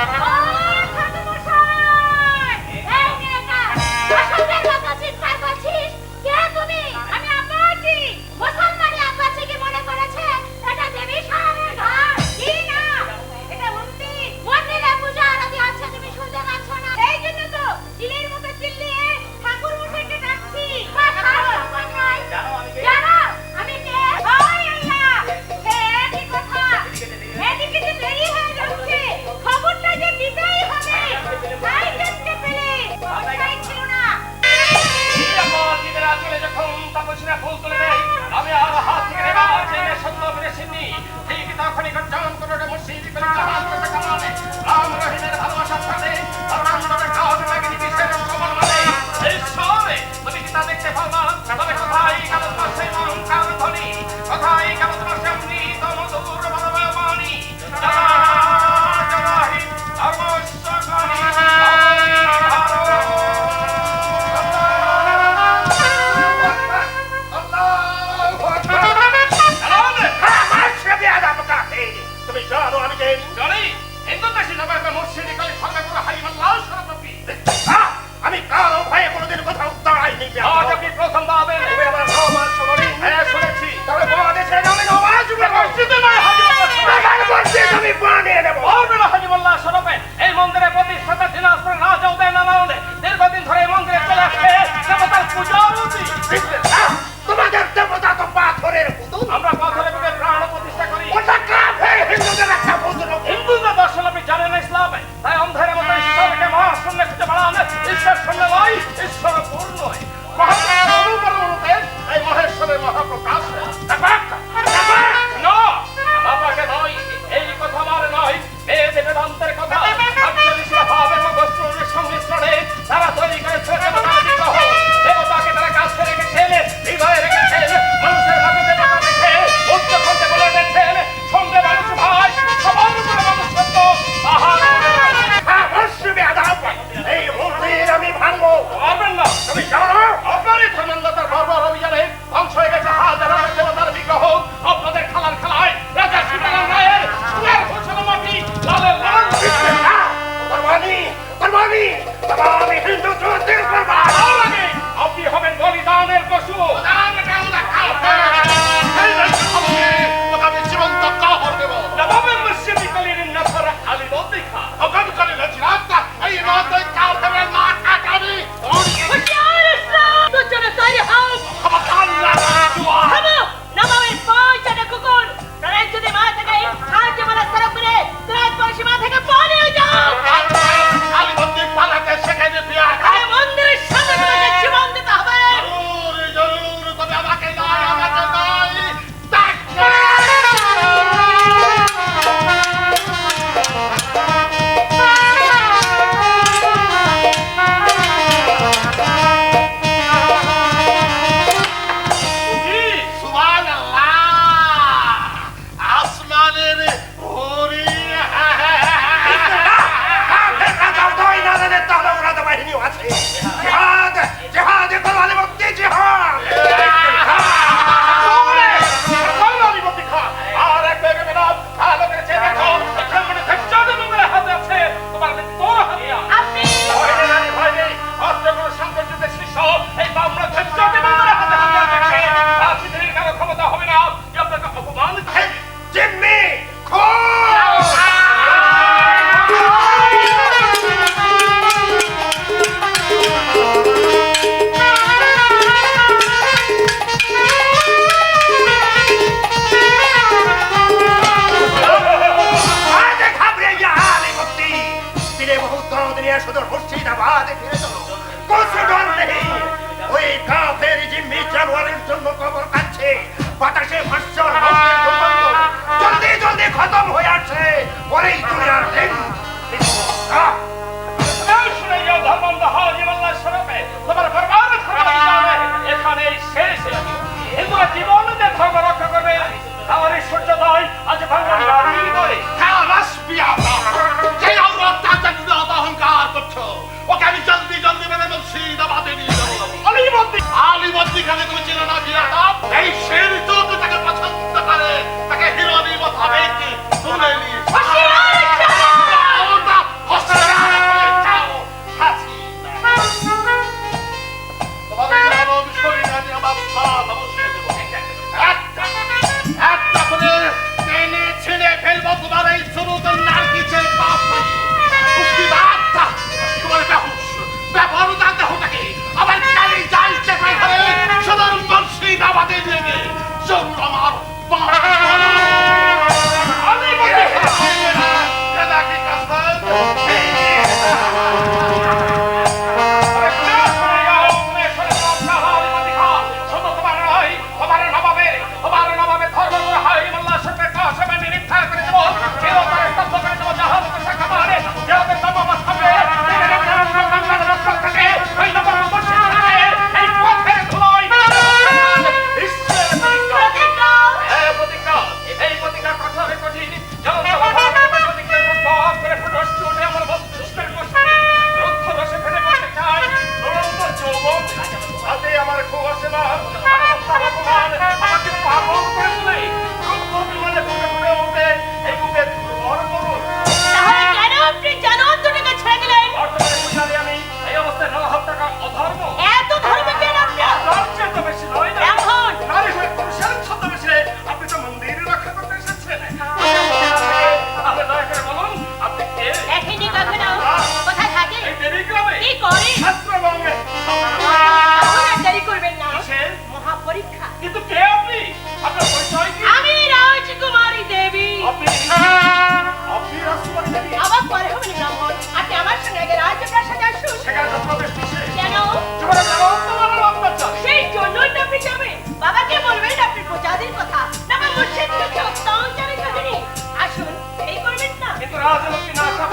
Bye. 大呗，আলিবর্দি খানে তুমি চিনো না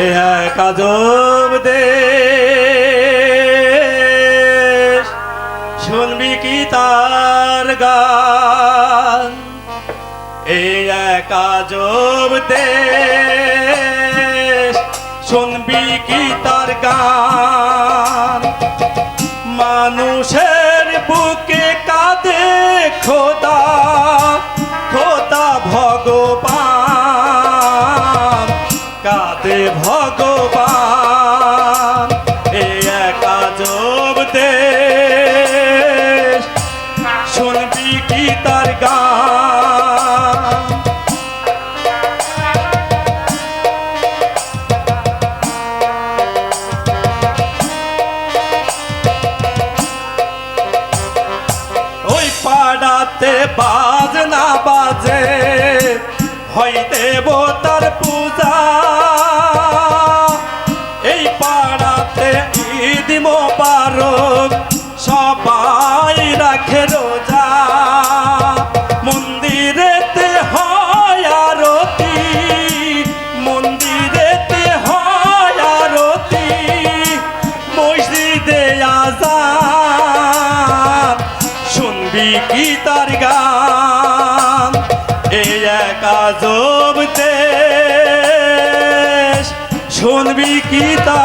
এক হ্যাঁ, আজব দেশ। শুনবি কি তার গান? এই এক আজব শুনবি কি তার গান? মানুষের বুকে হইতে দেবতার পূজা। কাজব জবতে শুনবি কিতা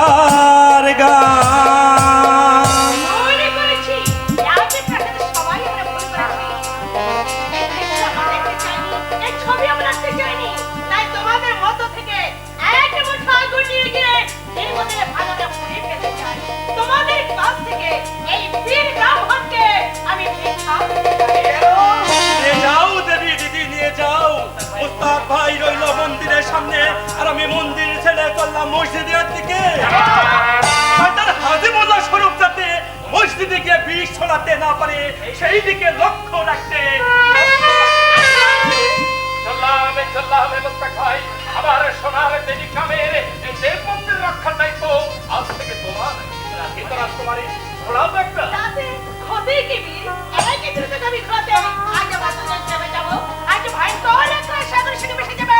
সামনে আর আমি মন্দির ছেড়ে চললাম মসজিদের দিকে। হাজিমুল্লাহ স্বরূপ যাতে মসজিদে গিয়ে বিষ ছড়াতে না পারে সেই দিকে লক্ষ্য রাখতে কি আমি ভাই তো সাগর সঙ্গে যাবে।